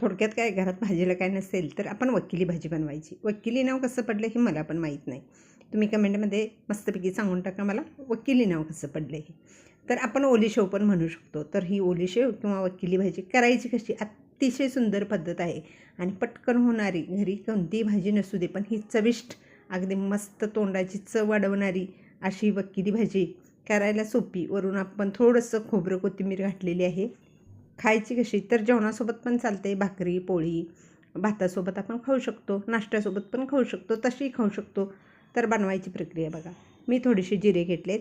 थोडक्यात काय घरात भाजीला काय नसेल तर आपण वकिली भाजी बनवायची. वकिली नाव कसं पडलं हे मला पण माहीत नाही. तुम्ही कमेंटमध्ये मस्तपैकी सांगून टाका मला वकिली नाव कसं पडलं हे. तर आपण ओली शेव पण म्हणू शकतो. तर ही ओली शेव किंवा वकिली भाजी करायची कशी? अतिशय सुंदर पद्धत आहे आणि पटकन होणारी. घरी कोणतीही भाजी नसू दे पण ही चविष्ट अगदी मस्त तोंडाची चव वाढवणारी अशी वकिली भाजी करायला सोपी. वरून आपण थोडंसं खोबरं कोथिंबीर घातलेली आहे. खायची कशी? तर जेवणासोबत पण चालते भाकरी पोळी भातासोबत आपण खाऊ शकतो नाश्त्यासोबत पण खाऊ शकतो तशीही खाऊ शकतो. तर बनवायची प्रक्रिया बघा. मी थोडेसे जिरे घेतलेत.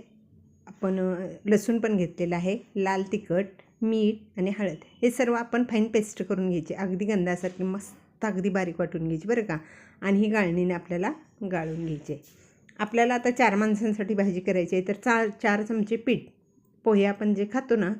आपण लसूण पण घेतलेलं आहे. लाल तिखट मीठ आणि हळद. हे सर्व आपण फाईन पेस्ट करून घ्यायची. अगदी गंधासारखी मस्त अगदी बारीक वाटून घ्यायची बरं का? आणि ही गाळणीने आपल्याला गाळून घ्यायची. आहे. आपल्याला आता चार माणसांसाठी भाजी करायची आहे. तर चा चार चमचे पीठ. पोहे आपण जे खातो ना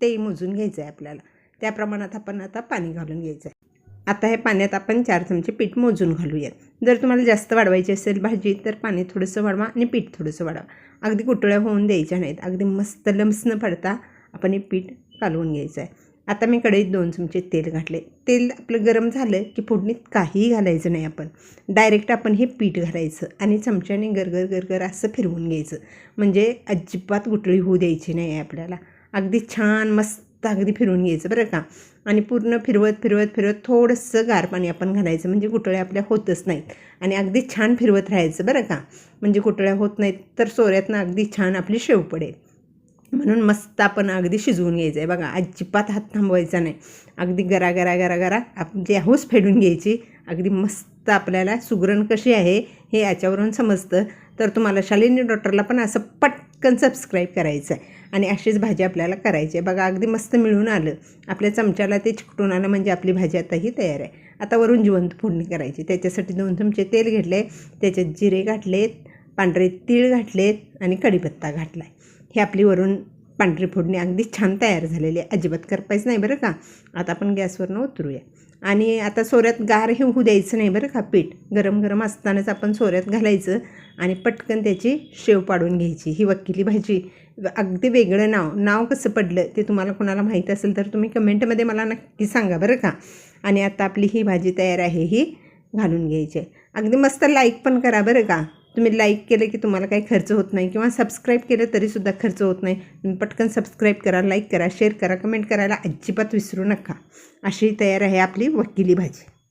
ते मोजून घ्यायचं आहे आपल्याला. त्या प्रमाणात आपण आता पाणी घालून घ्यायचं आहे आता हे पाण्यात आपण चार चमचे पीठ मोजून घालूयात. जर तुम्हाला जास्त वाढवायची असेल भाजी तर पाणी थोडंसं वाढवा आणि पीठ थोडंसं वाढवा. अगदी कुटळ्या होऊन द्यायच्या नाहीत. अगदी मस्त लम्स न पडता आपण हे पीठ कालवून घ्यायचं आहे आता मी कढईत दोन चमचे तेल घातले. तेल आपलं गरम झालं की फोडणीत काहीही घालायचं नाही आपण. डायरेक्ट आपण हे पीठ घालायचं आणि चमच्याने गरगर गरगर असं फिरवून घ्यायचं. म्हणजे अजिबात गुटळी होऊ द्यायची नाही आहे आपल्याला. अगदी छान मस्त अगदी फिरून घ्यायचं बरं का. आणि पूर्ण फिरवत फिरवत फिरवत थोडंसं गार पाणी आपण घालायचं म्हणजे गुटळ्या आपल्या होतच नाहीत. आणि अगदी छान फिरवत राहायचं बरं का. म्हणजे गुटळ्या होत नाहीत तर सोऱ्यातनं अगदी छान आपली शेव पडेल. म्हणून मस्त आपण अगदी शिजवून घ्यायचं आहे बघा अजिबात हात थांबवायचा नाही. अगदी गरा गरा गरा गरा आपली हौस फेडून घ्यायची अगदी मस्त आपल्याला सुगरण कशी आहे हे याच्यावरून समजतं. तर तुम्हाला शालिनी डॉक्टरला पण असं पटकन सबस्क्राईब करायचं आहे आणि अशीच भाजी आपल्याला करायची आहे. बघा अगदी मस्त मिळून आलं. आपल्या चमच्याला ते चिकटून आलं म्हणजे आपली भाजी आता ही तयार आहे. आता वरून जिवंत फोडणी करायची. त्याच्यासाठी दोन चमचे तेल घेतले त्याच्यात जिरे घातलेत पांढरे तीळ घातलेत आणि कढीपत्ता घातला आहे हे आपली वरून पांढरी फोडणी अगदी छान तयार झालेली आहे. अजिबात करपायचं नाही बरं का? आता आपण गॅसवरनं उतरूया. आणि आता सोऱ्यात गार हे होऊ द्यायचं नाही बरं का? पीठ. गरम गरम असतानाच आपण सोऱ्यात घालायचं. आणि पटकन त्याची शेव पाडून घ्यायची. ही वकिली भाजी. अगदी वेगळं नाव. नाव कसं पडलं ते तुम्हाला कोणाला माहीत असेल तर तुम्ही कमेंटमध्ये मला नक्की सांगा बरं का. आणि आता आपली ही भाजी तयार आहे ही घालून घ्यायची आहे. अगदी मस्त लाईक पण करा बरं का. तुम्ही लाईक केलं की तुम्हाला काही खर्च होत नाही किंवा सबस्क्राईब केलं तरीसुद्धा खर्च होत नाही. तुम्ही पटकन सबस्क्राईब करा लाईक करा शेअर करा कमेंट करायला अजिबात विसरू नका. अशी तयार आहे आपली वकिली भाजी.